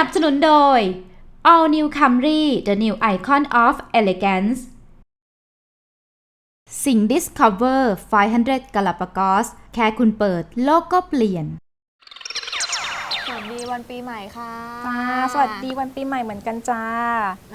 นับสนุนโดย All New Camry the new icon of elegance สิ่ง Discover 500 Galapagos แค่คุณเปิดโลกก็เปลี่ยน สวัสดีวันปีใหม่ค่ะจ้าสวัสดีวันปีใหม่เหมือนกันจ้า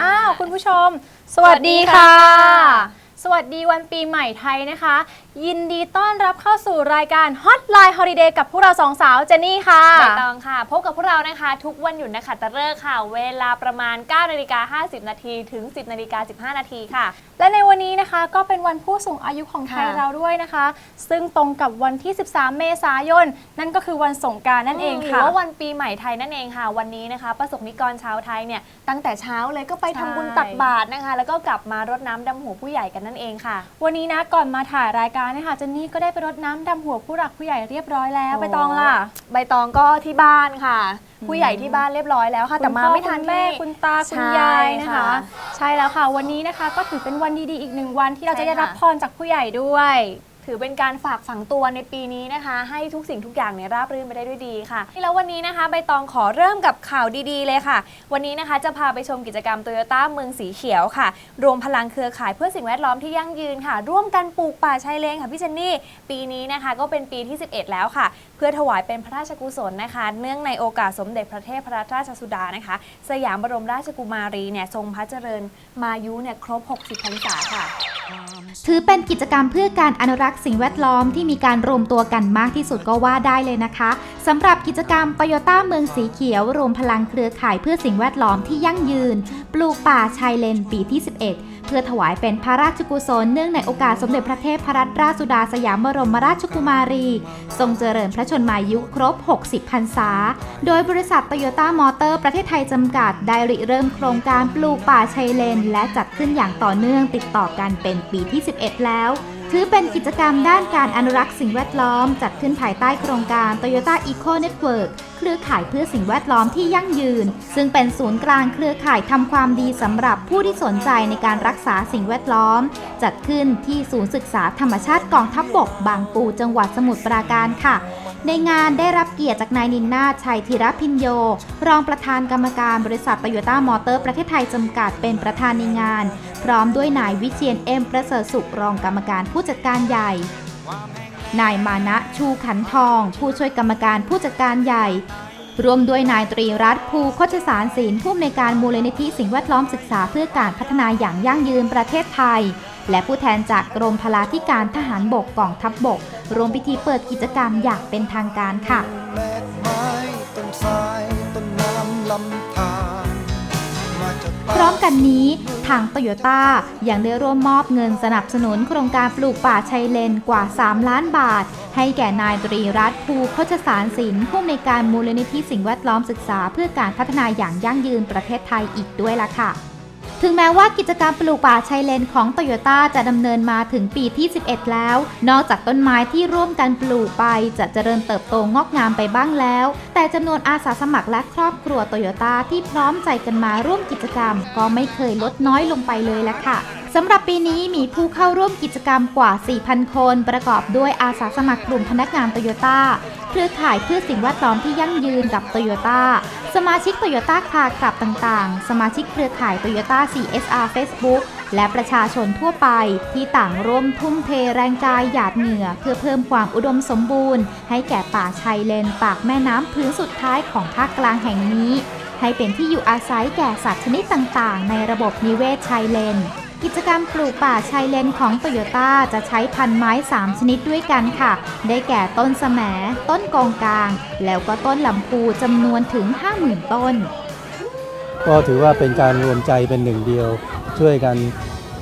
อ่าอ้าว คุณผู้ชมสสวัวัสสดีดีค่ะค่ะ สวัสดีวันปีใหม่ไทยนะคะ ยินดีต้อนรับเข้าสู่รายการ Hotline Holiday กับพวกเราสองสาวเจนนี่ค่ะ ใบตองค่ะ พบกับพวกเรานะคะ ทุกวันหยุดนะคะตะเลิกษ์ค่ะ เวลาประมาณ9นาฬิกา50 นาทีถึง 10นาฬิกา15 นาทีค่ะ และในวันนี้นะคะก็เป็นวันผู้สูงอายุของไทยค่ะเราด้วยนะคะ ซึ่งตรงกับวันที่ 13 เมษายน นั่นก็คือวันสงกรารนั่นเองหรืค่ะ ว่าวันปีใหม่ไทยนั่นเองค่ะ วันนี้นะคะ ประสบนิกรชาวไทยเนี่ยตั้งแต่เช้าเลยก็ไปทำบุญใช่ ตักบาตรนะคะ แล้วก็กลับมารดน้ำดำหัวผู้ใหญ่กันนั่นเองค่ะ วันนี้นะก่อนมาถ่ายรายการเนะคะเจนนี่ก็ได้ไปรดน้ำดำหัวผู้หลักผู้ใหญ่เรียบร้อยแล้วโอ้ไปตองล่ะ ใบตองก็ที่บ้านค่ะ ผู้ใหญ่ที่บ้านเรียบร้อยแล้วค่ะ แต่มาไม่ทันคุณพ่อคุณแม่ที่ คุณตาคุณใช่ยายนะคะ ค่ะใช่แล้วค่ะ วันนี้นะคะก็ถือเป็นวันดีๆอีกหนึ่งวันที่เราใช่จะได้ค่ะ รับพรจากผู้ใหญ่ด้วย ถือเป็นการฝากฝังตัวในปีนี้นะคะ ให้ทุกสิ่งทุกอย่างเนี่ยราบรื่นไปได้ด้วยดีค่ะแล้ววันนี้นะคะใบตองขอเริ่มกับข่าวดีๆเลยค่ะ วันนี้นะคะจะพาไปชมกิจกรรมโตโยต้าเมืองสีเขียวค่ะ รวมพลังเครือข่ายเพื่อสิ่งแวดล้อมที่ยั่งยืนค่ะ ร่วมกันปลูกป่าชายเลนค่ะพี่เจนนี่ ปีนี้นะคะก็เป็นปีที่ 11 แล้วค่ะ เพื่อถวายเป็นพระราชกุศลนะคะ เนื่องในโอกาสสมเด็จพระเทพพระราชสุดานะคะ สยามบรมราชกุมารีเนี่ยทรงพระเจริญมายุเนี่ยครบ 60 พรรษาค่ะ ถือเป็นกิจกรรมเพื่อการอนุรักษ์สิ่งแวดล้อมที่มีการรวมตัวกันมากที่สุดก็ว่าได้เลยนะคะสำหรับกิจกรรม t o y ยต้าเมืองสีเขียว รวมพลังเครือข่ายเพื่อสิ่งแวดล้อมที่ยั่งยืน ปลูกป่าชายเลนปีที่ 11 เพื่อถวายเป็นพระราชกุศลเนื่องในโอกาสสมเด็จพระเทพพระราชสุดาสยามบรมราชกุมารี ทรงเจริญพระชนมายุครบ 60 พรรษา โดยบริษัทโตโยต้ามอเตอร์ประเทศไทยจำกัด ได้ริเริ่มโครงการปลูกป่าชายเลน และจัดขึ้นอย่างต่อเนื่องติดต่อกันเป็นปีที่ 11 แล้ว ถือเป็นกิจกรรมด้านการอนุรักษ์สิ่งแวดล้อม จัดขึ้นภายใต้โครงการ Toyota Eco Network เครือข่ายเพื่อสิ่งแวดล้อมที่ยั่งยืน ซึ่งเป็นศูนย์กลางเครือข่ายทำความดีสำหรับผู้ที่สนใจในการรักษาสิ่งแวดล้อม จัดขึ้นที่ศูนย์ศึกษาธรรมชาติกองทัพบบกบางปูจังหวัดสมุทรปราการค่ะ ในงานได้รับเกียรติจากนายนินนาชัยธีรพินโย รองประธานกรรมการบริษัทโตโยต้ามอเตอร์ประเทศไทยจำกัดเป็นประธานในงาน พร้อมด้วยนายวิเชียนเอ็มประเสริฐสุขรองกรรมการผู้จัดการใหญ่ นายมานะชูขันทอง ผู้ช่วยกรรมการผู้จัดการใหญ่รวมด้วยนายตรีรัตน์ภูโคชสารศิลป์ผู้อำนวยการมูลนิธิสิ่งแวดล้อมศึกษาเพื่อการพัฒนาอย่างยั่งยืนประเทศไทย และผู้แทนจากกรมพลาธิการทหารบกกองทัพบบกรวมพิธีเปิดกิจกรรมอย่างเป็นทางการค่ะพร้อมกันนี้ทางโตโยต้ายังได้ร่วมมอบเงินสนับสนุนโครงการปลูกป่าชายเลนกว่า 3 ล้านบาท ให้แก่นายตรีรัตน์ภูโคชสารศิลป์ผู้อำนการมูลนิธิสิ่งแวดล้อมศึกษาเพื่อการพัฒนาอย่างยั่งยืนประเทศไทยอีกด้วยล่ะค่ะ ถึงแม้ว่ากิจกรรมปลูกป่าชายเลนของโตโยต้าจะดำเนินมาถึงปีที่ 11 แล้ว นอกจากต้นไม้ที่ร่วมกันปลูกไปจะเจริญเติบโตงอกงามไปบ้างแล้ว แต่จำนวนอาสาสมัครและครอบครัวโตโยต้าที่พร้อมใจกันมาร่วมกิจกรรม ก็ไม่เคยลดน้อยลงไปเลยละค่ะ สำหรับปีนี้มีผู้เข้าร่วมกิจกรรมกว่า 4,000 คน ประกอบด้วยอาสาสมัครกลุ่มพนักงานโตโยต้าเครือข่ายเพื่อสิ่งแวดล้อมที่ยั่งยืนกับโตโยต้าสมาชิกโตโยต้าคาร์คลับต่างๆ สมาชิกเครือข่ายโตโยต้า CSR Facebook และประชาชนทั่วไปที่ต่างร่วมทุ่มเทแรงกายหยาดเหงื่อ เพื่อเพิ่มความอุดมสมบูรณ์ ให้แก่ป่าชายเลน ปากแม่น้ำพื้นสุดท้ายของภาคกลางแห่งนี้ ให้เป็นที่อยู่อาศัยแก่สัตว์ชนิดต่างๆ ในระบบนิเวศชายเลน กิจกรรมปลูกป่าชายเลนของโตโยต้าจะใช้พันไม้ 3 ชนิดด้วยกันค่ะ ได้แก่ต้นสแหมต้นกองกลาง แล้วก็ต้นลำพูจำนวนถึง 50,000 ต้น ก็ถือว่าเป็นการรวมใจเป็นหนึ่งเดียว ช่วยกัน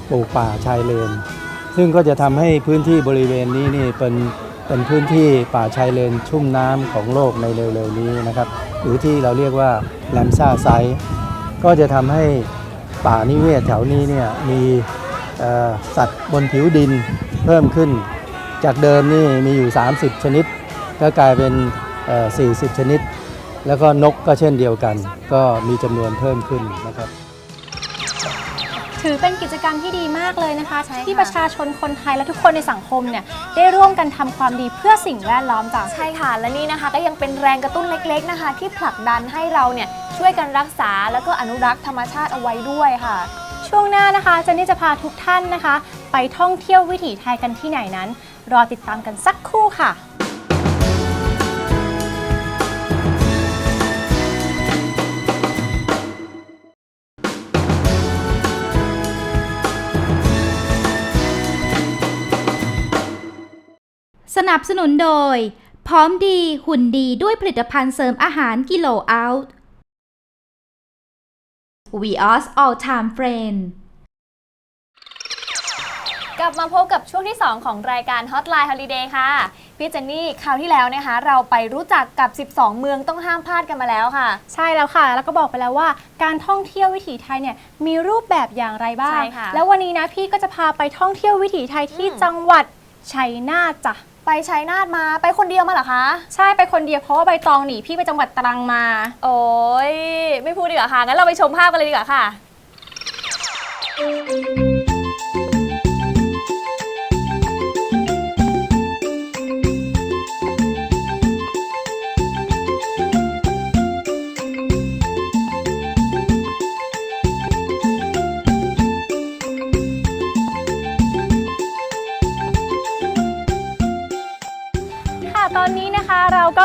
ปลูกป่าชายเลน ซึ่งก็จะทำให้พื้นที่บริเวณนี้นี่เป็นเป็นพื้นที่ป่าชายเลนชุ่มน้ำของโลกในเร็วๆนี้นะครับ หรือที่เราเรียกว่าแลมซ่าไซต์ก็จะทำให้ ป่านิเวศแถวนี้เนี่ยมีสัตว์บนผิวดินเพิ่มขึ้น จากเดิมนี่มีอยู่ 30 ชนิด ก็กลายเป็น 40 ชนิด แล้วก็นกก็เช่นเดียวกัน ก็มีจำนวนเพิ่มขึ้นนะครับ ถือเป็นกิจกรรมที่ดีมากเลยนะคะใช่ค่ะที่ประชาชนคนไทยและทุกคนในสังคมเนี่ยได้ร่วมกันทำความดีเพื่อสิ่งแวดล้อมจ้ะใช่ค่ะ และนี่นะคะก็ยังเป็นแรงกระตุ้นเล็ก ๆนะคะ ที่ผลักดันให้เราเนี่ยช่วยกันรักษาแล้วก็อนุรักษ์ธรรมชาติเอาไว้ด้วยค่ะ ช่วงหน้านะคะเจนนี่จะพาทุกท่านนะคะ ไปท่องเที่ยววิถีไทยกันที่ไหนนั้น รอติดตามกันสักครู่ค่ะ นับสนุนโดย พร้อมดีหุ่นดีด้วยผลิตภัณฑ์เสริมอาหารกิโลอัล We Us All Time Friend กลับมาพบกับช่วงที่ 2 ของรายการ Hotline Holiday ค่ะ พี่เจนนี่คราวที่แล้วนะคะ เราไปรู้จักกับ 12 เมืองต้องห้ามพลาดกันมาแล้วค่ะ ใช่แล้วค่ะ แล้วก็บอกไปแล้วว่าการท่องเที่ยววิถีไทยเนี่ยมีรูปแบบอย่างไรบ้าง ใช่ค่ะ แล้ววันนี้นะพี่ก็จะพาไปท่องเที่ยววิถีไทยที่อืมจังหวัดชัยนาทจ้ะ ไปชัยนาทมาไปคนเดียวมาเหรอคะ ใช่ไปคนเดียวเพราะว่าใบตองหนีพี่ไปจังหวัดตรังมา โอ้ยไม่พูดดีกว่าค่ะงั้นเราไปชมภาพกันเลยดีกว่าค่ะค่ะ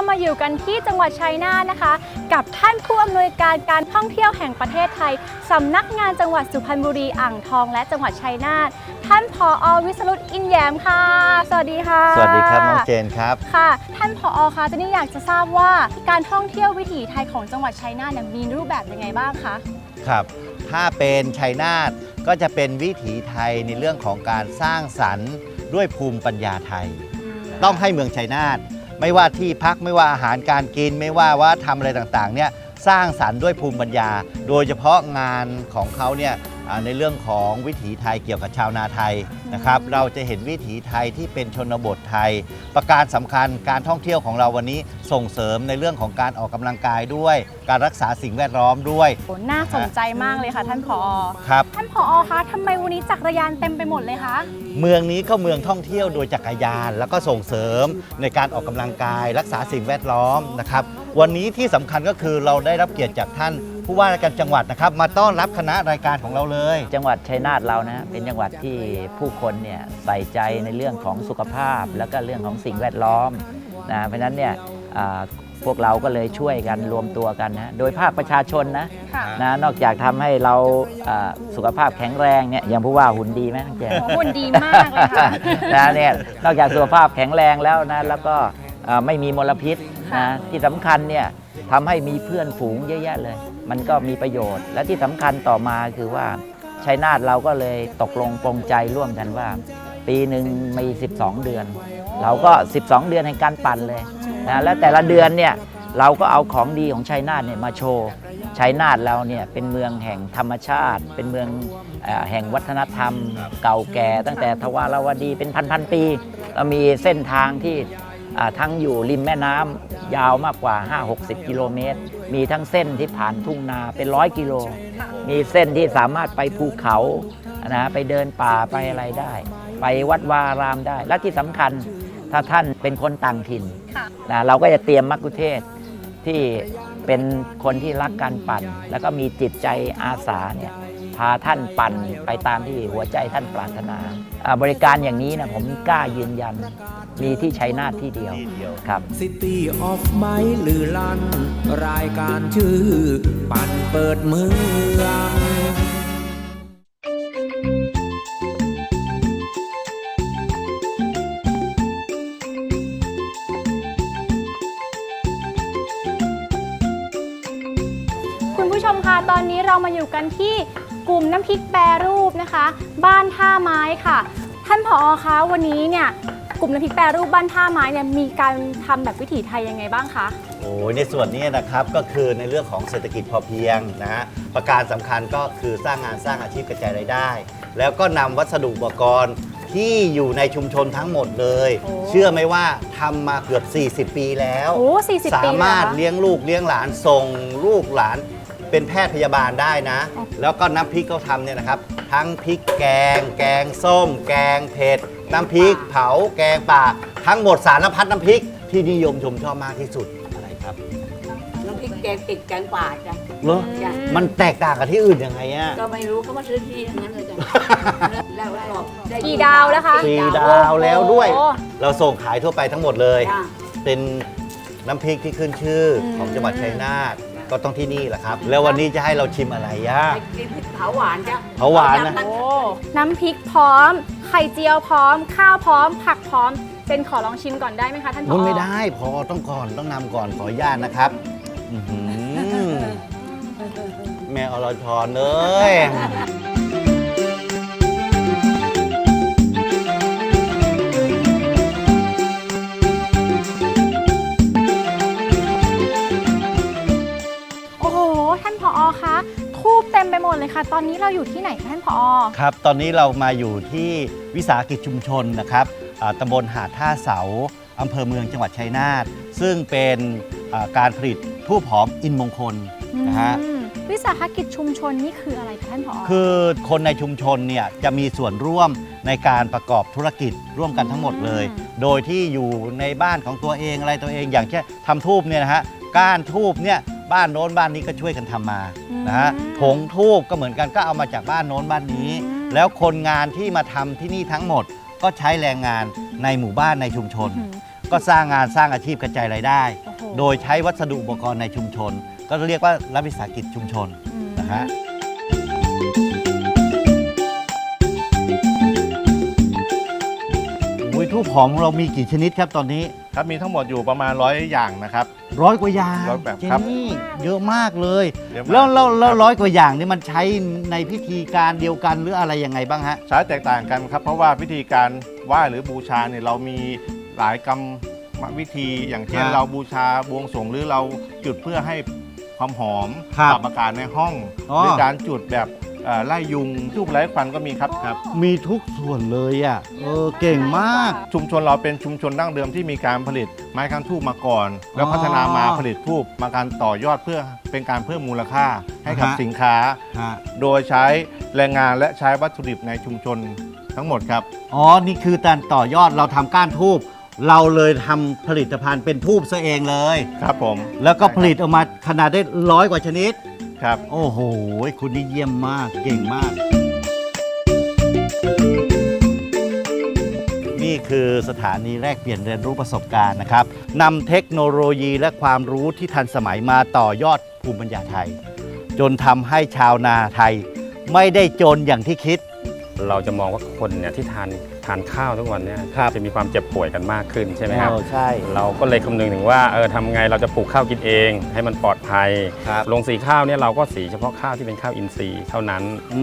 ก็มาอยู่กันที่จังหวัดชัยนาทนะคะ กับท่านผู้อำนวยการการท่องเที่ยวแห่งประเทศไทยสำนักงานจังหวัดสุพรรณบุรีอ่างทอง และจังหวัดชัยนาทท่านผอวิสรุตอินแย้มค่ะ สวัสดีค่ะ สวัสดีครับน้องเจนครับค่ะ ท่านผอคะเจนนี่อยากจะทราบว่าการท่องเที่ยววิถีไทยของจังหวัดชัยนาทเนี่ยมีรูปแบบยังไงบ้างคะครับ ถ้าเป็นชัยนาทก็จะเป็นวิถีไทยในเรื่องของการสร้างสรรค์ด้วยภูมิปัญญาไทย ต้องให้เมืองชัยนาท ไม่ว่าที่พักไม่ว่าอาหารการกิน ไม่ว่าว่าทำอะไรต่างๆเนี่ยสร้างสรรค์ด้วยภูมิปัญญา โดยเฉพาะงานของเขาเนี่ย ในเรื่องของวิถีไทยเกี่ยวกับชาวนาไทยนะครับเราจะเห็นวิถีไทยที่เป็นชนบทไทย ประการสำคัญการท่องเที่ยวของเราวันนี้ส่งเสริมในเรื่องของการออกกำลังกายด้วย การรักษาสิ่งแวดล้อมด้วยโอ้น่าสนใจมากเลยค่ะท่านผอครับท่านผอคะทำไมวันนี้จักรยานเต็มไปหมดเลยคะเมืองนี้ก็เมืองท่องเที่ยวโดยจักรยาน แล้วก็ส่งเสริมในการออกกำลังกาย รักษาสิ่งแวดล้อมนะครับวันนี้ที่สำคัญก็คือเราได้รับเกียรติจากท่าน ผู้ว่าราชการจังหวัดนะครับ มาต้อนรับคณะรายการของเราเลย จังหวัดชัยนาทเรานะเป็นจังหวัดที่ผู้คนเนี่ยใส่ใจในเรื่องของสุขภาพ แล้วก็เรื่องของสิ่งแวดล้อมนะเพราะฉะนั้นเนี่ยอ่าพวกเราก็เลยช่วยกันรวมตัวกันนะโดยภาคประชาชนนะค่ะนะนอกจากทำให้เราอ่าสุขภาพแข็งแรงเนี่ยอย่างผู้ว่าหุ่นดีไหมทั้งแจโอ้หุ่นดีมากเลยค่ะ นะเนี่ยนอกจากสุขภาพแข็งแรงแล้วนะแล้วก็อ่าไม่มีมลพิษนะที่สำคัญเนี่ย ทำให้มีเพื่อนฝูงเยอะแยะเลย มันก็มีประโยชน์ และที่สำคัญต่อมาคือว่าชัยนาทเราก็เลยตกลงปรงใจร่วมกันว่า ปีหนึ่งมี 12 เดือน เราก็ 12 เดือนในการปั่นเลยนะและแต่ละเดือนเนี่ยเราก็เอาของดีของชัยนาทเนี่ยมาโชว์ชัยนาทเราเนี่ยเป็นเมืองแห่งธรรมชาติ เป็นเมืองอแห่งวัฒนธรรม เก่าแก่ ตั้งแต่ทวารวดีเป็นพันๆปีเรามีเส้นทางที่ ทั้งอยู่ริมแม่น้ำยาวมากกว่า 5-60 กิโลเมตร มีทั้งเส้นที่ผ่านทุ่งนาเป็นร้อยกิโล มีเส้นที่สามารถไปภูเขานะไปเดินป่าไปอะไรได้ ไปวัดวาอารามได้ และที่สำคัญถ้าท่านเป็นคนต่างถิ่นค่ะนะเราก็จะเตรียมมักคุเทศก์ที่เป็นคนที่รักการปั่น แล้วก็มีจิตใจอาสาเนี่ยพาท่านปั่นไปตามที่หัวใจท่านปรารถนาอ่าบริการอย่างนี้นะผมกล้ายืนยัน มีที่ชัยนาทที่เดียวที่เดียว ครับ City of ไม้ลือลัน รายการชื่อ ปั่นเปิดเมืองคุณผู้ชมคะตอนนี้เรามาอยู่กันที่กลุ่มน้ำพริกแปรรูปนะคะ บ้านท่าไม้ค่ะ ท่านผอคะวันนี้เนี่ย กลุ่มน้ำพริกแปรรูปบ้านท่าไม้เนี่ยมีการทำแบบวิถีไทยยังไงบ้างคะ โอ้ยในส่วนนี้นะครับก็คือในเรื่องของเศรษฐกิจพอเพียงนะฮะประการสำคัญก็คือสร้างงานสร้างอาชีพกระจายรายได้ แล้วก็นำวัสดุอุปกรณ์ที่อยู่ในชุมชนทั้งหมดเลย โอ้เชื่อไหมว่าทำมาเกือบ 40 ปีแล้วโอ้40สาปีมารถแล้วเหรอเลี้ยงลูกเลี้ยงหลานส่งลูกหลานเป็นแพทย์พยาบาลได้นะแล้วก็น้ำพริกเขาทำเนี่ยนะครับ ทั้งพริกแกง แกงส้ม แกงเผ็ด น้ำพริก เผาแกงป่า ทั้งหมดสารพัดน้ำพริกที่นิยมชมชอบมากที่สุดอะไรครับน้ำพริกแกงติดแกงป่าจ้ะเหรอจ้ะมันแตกต่างกับที่อื่นยังไงอะก็ไม่รู้เขามาซื้อที่ทั้งนั้นเลยจ้ะแล้วก็ได้กี่ดาวแล้วคะ สี่ดาวแล้วด้วย โอ้เราส่งขายทั่วไปทั้งหมดเลย จ้ะ เป็นน้ำพริกที่ขึ้นชื่ออของจังหวัดชัยนาทก็ต้องที่นี่แหละครับ แล้ววันนี้จะให้เราชิมอะไรย่าไปกินพริกเผาหวานจ้ะเผาหวานนะเอโอ้น้ำพริกพร้อม ไข่เจียวพร้อม ข้าวพร้อม ผักพร้อม เป็นขอลองชิมก่อนได้ไหมคะท่านผอ มันไม่ได้พอต้องก่อนต้องนำก่อนขออนุญาตนะครับอื้อหือแม่อรชรเอ้ย ตอนนี้เราอยู่ที่ไหนคะท่านผอ ครับ ตอนนี้เรามาอยู่ที่วิสาหกิจชุมชนนะครับอ่าตำบลหาดท่าเสาอำเภอเมืองจังหวัดชัยนาทซึ่งเป็นอ่าการผลิตทูบหอมอินมงคล นะฮะ อืมวิสาหกิจชุมชนนี่คืออะไรคะท่านผอ คือคนในชุมชนเนี่ยจะมีส่วนร่วมในการประกอบธุรกิจร่วมกันทั้งหมดเลย อืม โดยที่อยู่ในบ้านของตัวเองอะไรตัวเอง อย่างเช่นทำทูบเนี่ยนะฮะก้านทูบเนี่ย บ้านโน้นบ้านนี้ก็ช่วยกันทำมานะฮะผงทูบก็เหมือนกันก็เอามาจากบ้านโน้นบ้านนี้ แล้วคนงานที่มาทำที่นี่ทั้งหมด ก็ใช้แรงงานในหมู่บ้านในชุมชนอืมก็สร้างงานสร้างอาชีพกระจายรายได้โอ้โหโดยใช้วัสดุอุปกรณ์ในชุมชน ก็เรียกว่ารัฐวิสาหกิจชุมชนอืมนะฮะ ทูบหอมของเรามีกี่ชนิดครับตอนนี้ครับมีทั้งหมดอยู่ประมาณร้อยอย่างนะครับ ร้อยกว่าอย่างร้อยแบบเจครับนนี่เยอะมากเลย เยอะมากแล้วแล้วแล้วครับ ร้อยกว่าอย่างนี่มันใช้ในพิธีการเดียวกันหรืออะไรยังไงบ้างฮะใช้แตกต่างกันครับ เพราะว่าวิธีการไหว้หรือบูชาเนี่ยเรามีหลายกรรมวิธีอย่างเช่นครับเราบูชาบวงสรวงหรือเราจุดเพื่อให้ความหอมครับปรับอากาศในห้อง อ๋อ หรือการจุดแบบเอ่อไล่ยุงทูบไร้ควันก็มีครับครับ มีทุกส่วนเลยอะ เออ เก่งมาก ชุมชนเราเป็นชุมชนดั้งเดิมที่มีการผลิตไม้ค้างทูบมาก่อน แล้วพัฒนามาผลิตทูบมาการต่อยอดเพื่อเป็นการเพิ่มมูลค่าให้กับอ่าฮะ สินค้า ฮะโดยใช้แรงงานและใช้วัตถุดิบในชุมชนทั้งหมดครับ อ๋อ นี่คือการต่อยอดเราทำก้านทูบ เราเลยทำผลิตภัณฑ์เป็นทูบซะเองเลย ครับผม แล้วก็ผลิตออกมาขนาดได้ร้อยกว่าชนิด ครับ โอ้โห คุณนี่เยี่ยมมาก เก่งมาก นี่คือสถานีแลกเปลี่ยนเรียนรู้ประสบการณ์นะครับนำเทคโนโลยีและความรู้ที่ทันสมัยมาต่อยอดภูมิปัญญาไทย จนทำให้ชาวนาไทย ไม่ได้จนอย่างที่คิด เราจะมองว่าคนเนี่ยที่ทาน ทานข้าวทุกวันเนี่ยครับ จะมีความเจ็บป่วยกันมากขึ้นใช่ไหมครับ โอ้ใช่ เราก็เลยคำนึงถึงว่าเออทำไงเราจะปลูกข้าวกินเอง ให้มันปลอดภัยครับลงสีข้าวเนี่ยเราก็สีเฉพาะข้าวที่เป็นข้าวอินทรีย์เท่านั้น อื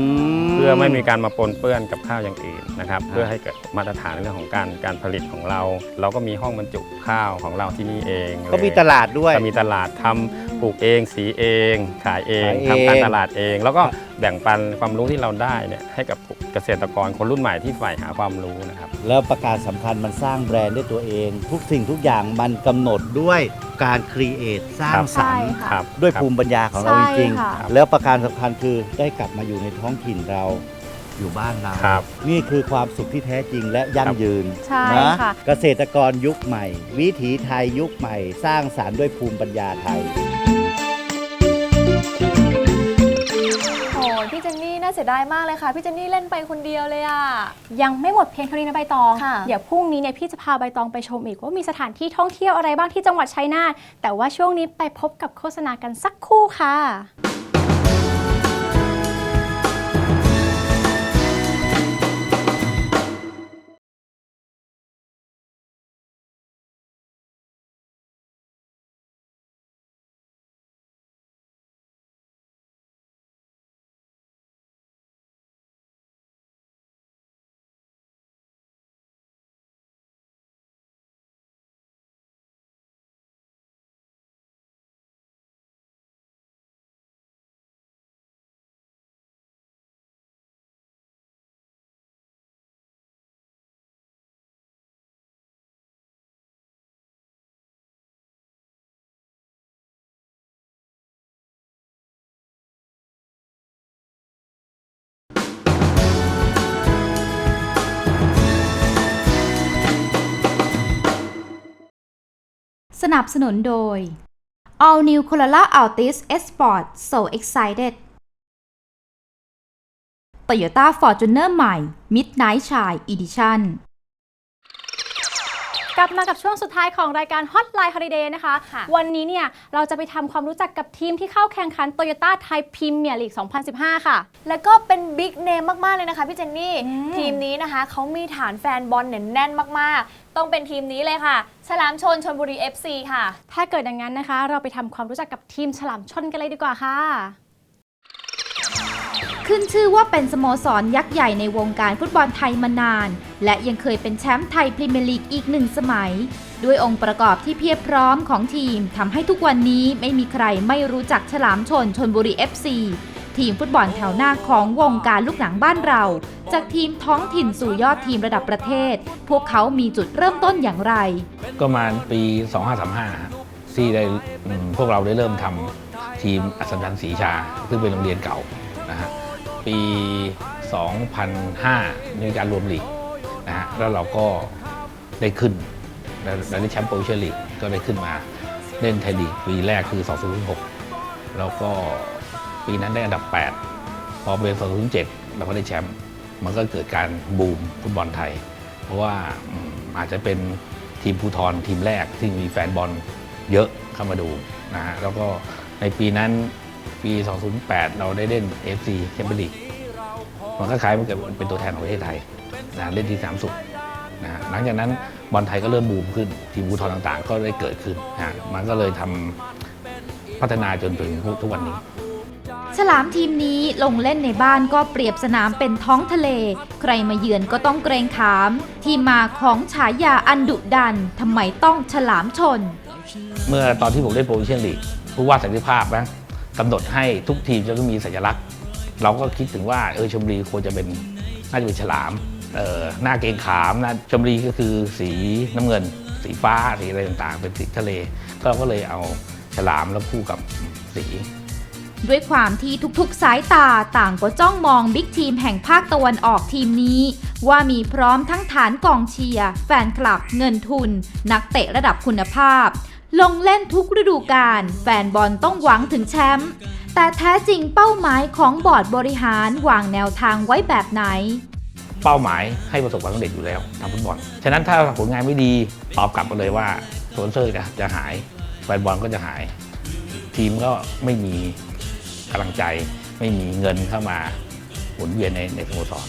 เพื่อไม่มีการมาปนเปื้อนกับข้าวอย่างอื่นนะครับ เพื่อให้เกิดมาตรฐานในเรื่องของการการผลิตของเรา เราก็มีห้องบรรจุข้าวของเราที่นี่เองก็มีเลยตลาดด้วยก็มีตลาดทำปลูกเอง สีเอง ขายเองขายเองทำการตลาดเอง แล้วก็แบ่งปันความรู้ที่เราได้เนี่ยให้กับเกษตรกรคนรุ่นใหม่ที่ใฝ่หาความรู้นะครับ แล้วประการสำคัญมันสร้างแบรนด์ด้วยตัวเอง ทุกสิ่งทุกอย่างมันกำหนดด้วยการครีเอทสร้างสรรค์ใช่ค่ะครับด้วยครับภูมิปัญญาของเราใช่จริงค่ะ ๆแล้วประการสำคัญคือได้กลับมาอยู่ในท้องถิ่นเราอยู่บ้านเรา ครับนี่คือความสุขที่แท้จริงและยั่งยืนใช่นะค่ะ เกษตรกรยุคใหม่ วิถีไทยยุคใหม่ สร้างสารรค์ด้วยภูมิปัญญาไทย โอ้ยพี่เจนนี่น่าเสียดายมากเลยค่ะ พี่เจนนี่เล่นไปคนเดียวเลยอะ ยังไม่หมดเพียงเท่านี้นะใบตอง ค่ะ เดี๋ยวพรุ่งนี้เนี่ยพี่จะพาใบตองไปชมอีกว่ามีสถานที่ท่องเที่ยวอะไรบ้างที่จังหวัดชัยนาทแต่ว่าช่วงนี้ไปพบกับโฆษณากันสักครู่ค่ะ สนับสนุนโดย All New Corolla Altis S Sport So Excited Toyota Fortuner ใหม่ Midnight Shine Edition กลับมากับช่วงสุดท้ายของรายการ Hotline Holiday นะคะ ค่ะ วันนี้เนี่ยเราจะไปทำความรู้จักกับทีมที่เข้าแข่งขัน Toyota Thai Premier League 2015 ค่ะ แล้วก็เป็นบิ๊กเนมมาก ๆ เลยนะคะพี่เจนนี่ อืม ทีมนี้นะคะเขามีฐานแฟนบอลเนี่ยแน่นมาก ๆ ต้องเป็นทีมนี้เลยค่ะ ฉลามชนชนบุรี FC ค่ะ ถ้าเกิดอย่างนั้นนะคะ เราไปทำความรู้จักกับทีมฉลามชนกันเลยดีกว่าค่ะ ขึ้นชื่อว่าเป็นสโมสรยักษ์ใหญ่ในวงการฟุตบอลไทยมานาน และยังเคยเป็นแชมป์ไทยพรีเมียร์ลีกอีกหนึ่งสมัย ด้วยองค์ประกอบที่เพียบพร้อมของทีมทำให้ทุกวันนี้ไม่มีใครไม่รู้จักฉลามชนชนบุรี FC ทีมฟุตบอลแถวหน้าของวงการลูกหนังบ้านเรา จากทีมท้องถิ่นสู่ยอดทีมระดับประเทศ พวกเขามีจุดเริ่มต้นอย่างไร ก็ประมาปี 2535 ที่ได้พวกเราได้เริ่มทำทีมอัศจรรย์ศรีชา ซึ่งเป็นโรงเรียนเก่านะฮะ ปี 2005มีการรวมลีกนะฮะแล้วเราก็ได้ขึ้นและและได้แชมป์โปรเชียลีกก็ได้ขึ้นมาเล่นไทยลีกปีแรกคือ 2006 แล้วก็ปีนั้นได้อันดับ 8 พอเป็น 2007 เราก็ได้แชมป์มันก็เกิดการบูมฟุตบอลไทย เพราะว่าอาจจะเป็นทีมภูทรทีมแรกที่มีแฟนบอลเยอะเข้ามาดูนะฮะแล้วก็ในปีนั้น ปี 2008 เราได้เล่น FC แชมเปี้ยนลีกมันก็คล้ายมันเกิดเป็นตัวแทนของประเทศไทยนะเล่นที่สามสุดนะฮะหลังจากนั้นบอลไทยก็เริ่มบูมขึ้น ทีมภูทรต่างๆ ก็ได้เกิดขึ้นนะฮะมันก็เลยทำพัฒนาจนถึงทุกวันนี้ฉลามทีมนี้ลงเล่นในบ้านก็เปรียบสนามเป็นท้องทะเล ใครมาเยือนก็ต้องเกรงขาม ที่มาของฉายาอันดุดันทำไมต้องฉลามชน เมื่อตอนที่ผมเล่นโปรวิเชียนลีกผู้ว่าสันติภาพนะ กำหนดให้ทุกทีมจะต้องมีสัญลักษณ์ เราก็คิดถึงว่าเออชมบุรีควรจะเป็นน่าจะเป็นฉลามเออหน้าเกงขามนะชมบุรีก็คือสีน้ำเงิน สีฟ้าสีอะไรต่างๆ เป็นสีทะเลก็เราก็เลยเอาฉลามแล้วคู่กับสีด้วยความที่ทุกๆสายตาต่างก็จ้องมองบิ๊กทีมแห่งภาคตะวันออกทีมนี้ ว่ามีพร้อมทั้งฐานกองเชียร์ แฟนคลับ เงินทุน นักเตะระดับคุณภาพ ลงเล่นทุกฤดูกาลแฟนบอลต้องหวังถึงแชมป์แต่แท้จริงเป้าหมายของบอร์ดบริหารวางแนวทางไว้แบบไหน เป้าหมายให้ประสบความสำเร็จอยู่แล้วทางฟุตบอล ฉะนั้นถ้าผลงานไม่ดีตอบกลับมาเลยว่าสปอนเซอร์จะจะหาย แฟนบอลก็จะหาย ทีมก็ไม่มีกำลังใจ ไม่มีเงินเข้ามาหมุนเวียนในในสโมสร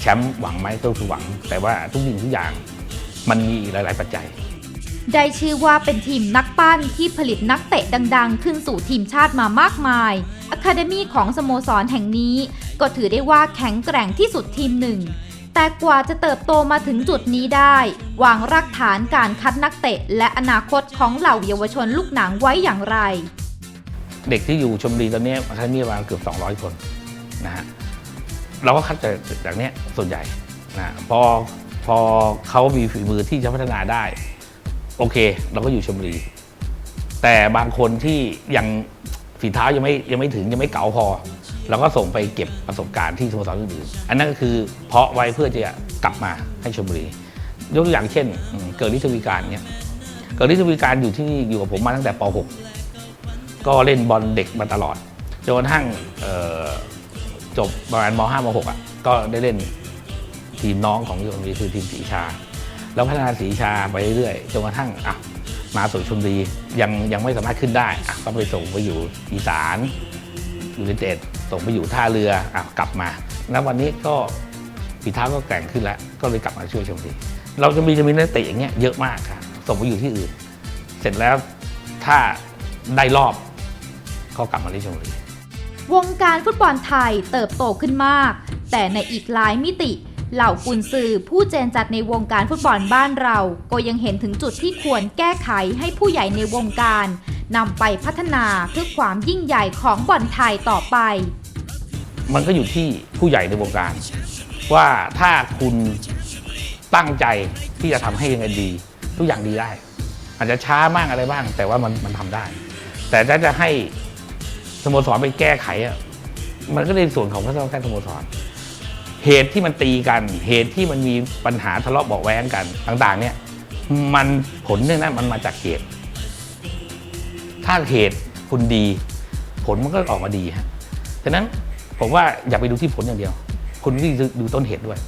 แชมป์หวังไหมก็คือหวัง แต่ว่าทุกสิ่งทุกอย่างมันมีหลาย ๆ ปัจจัย ได้ชื่อว่าเป็นทีมนักปั้นที่ผลิตนักเตะดังๆ ขึ้นสู่ทีมชาติมามากมายอะคาเดมีของสโมสรแห่งนี้ก็ถือได้ว่าแข็งแกร่งที่สุดทีมหนึ่ง แต่กว่าจะเติบโตมาถึงจุดนี้ได้ วางรากฐานการคัดนักเตะ และอนาคตของเหล่าเยาวชนลูกหนังไว้อย่างไร เด็กที่อยู่ชมรีตอนนี้อาคาเดมี่ประมาณเกือบ 200 คนนะฮะเราก็คัดจากจากเนี้ยส่วนใหญ่นะพอพอเขามีฝีมือที่จะพัฒนาได้ โอเค เราก็อยู่ชมบุรี แต่บางคนที่ยังฝีเท้ายังไม่ยังไม่ถึงยังไม่เก๋าพอเราก็ส่งไปเก็บประสบการณ์ที่สโมสรอื่นๆอันนั้นก็คือเพาะไว้เพื่อจะกลับมาให้ชมบุรี ยกตัวอย่างเช่น เกิดฤทธิ์ทวีการเนี่ยเกิดฤทธิ์ทวีการอยู่ที่นี่อยู่กับผมมาตั้งแต่ป .6 ก็เล่นบอลเด็กมาตลอดจนกระทั่งจบประมาณม .5 ม .6 อะก็ได้เล่นทีมน้องของชลบุรีคือทีมสีชา แล้วพัฒนาสีชาไปเรื่อยๆจนกระทั่งอะมาสู่ชลบุรียังยังไม่สามารถขึ้นได้อะก็ไปส่งไปอยู่อีสานยูไนเต็ดส่งไปอยู่ท่าเรืออะกลับมาแล้ววันนี้ก็ฝีเท้าก็แกร่งขึ้นแล้ว ก็เลยกลับมาช่วยชลบุรีเราจะมีจะมีนักเตะอย่างเงี้ยเยอะมากครับส่งไปอยู่ที่อื่น เสร็จแล้วถ้าได้รอบก็กลับมาที่ชลบุรีวงการฟุตบอลไทยเติบโตขึ้นมาก แต่ในอีกหลายมิติ เหล่ากุนซือผู้เจนจัดในวงการฟุตบอลบ้านเรา ก็ยังเห็นถึงจุดที่ควรแก้ไขให้ผู้ใหญ่ในวงการนำไปพัฒนาเพื่อความยิ่งใหญ่ของบอลไทยต่อไป มันก็อยู่ที่ผู้ใหญ่ในวงการ ว่าถ้าคุณตั้งใจที่จะทำให้ยังไงดี ทุกอย่างดีได้ อาจจะช้ามากอะไรบ้าง แต่ว่ามันมันทำได้ แต่ถ้าจะให้สโมสรไปแก้ไขอะมันก็ในส่วนของพระเจ้าแค่สโมสร เหตุที่มันตีกัน เหตุที่มันมีปัญหาทะเลาะเบาะแว้งกันต่าง ๆ เนี่ยมันผลเรื่องนั้นมันมาจากเหตุ ถ้าเหตุคุณดี ผลมันก็ออกมาดีฮะฉะนั้นผมว่าอย่าไปดูที่ผลอย่างเดียว คุณที่ดูต้นเหตุด้วย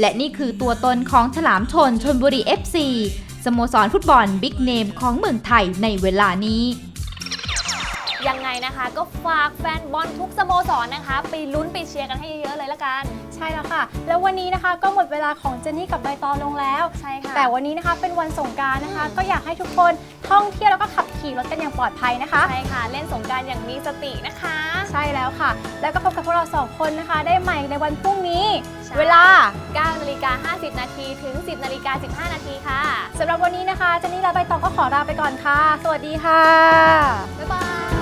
และนี่คือตัวตนของฉลามชนชนบุรี FC สโมสรฟุตบอลบิ๊กเนมของเมืองไทยในเวลานี้ ยังไงนะคะก็ฝากแฟนบอลทุกสโมสรนะคะ ไปลุ้นไปเชียร์กันให้เยอะๆเลยละกัน ใช่แล้วค่ะ แล้ววันนี้นะคะก็หมดเวลาของเจนนี่กับใบตองลงแล้ว ใช่ค่ะ แต่วันนี้นะคะเป็นวันสงกรารนะคะ ก็อยากให้ทุกคนท่องเที่ยวแล้วก็ขับขี่รถกันอย่างปลอดภัยนะคะ ใช่ค่ะ เล่นสงกรารอย่างมีสตินะคะ ใช่แล้วค่ะ แล้วก็พบกับพวกเราสองคนนะคะ ได้ใหม่ในวันพรุ่งนี้ ใช่ เวลา9นาฬิกา50 นาทีถึง 10นาฬิกา15 นาทีค่ะ สำหรับวันนี้นะคะเจนนี่และใบตองก็ขอลาไปก่อนค่ะ สวัสดีค่ะ บ๊ายบาย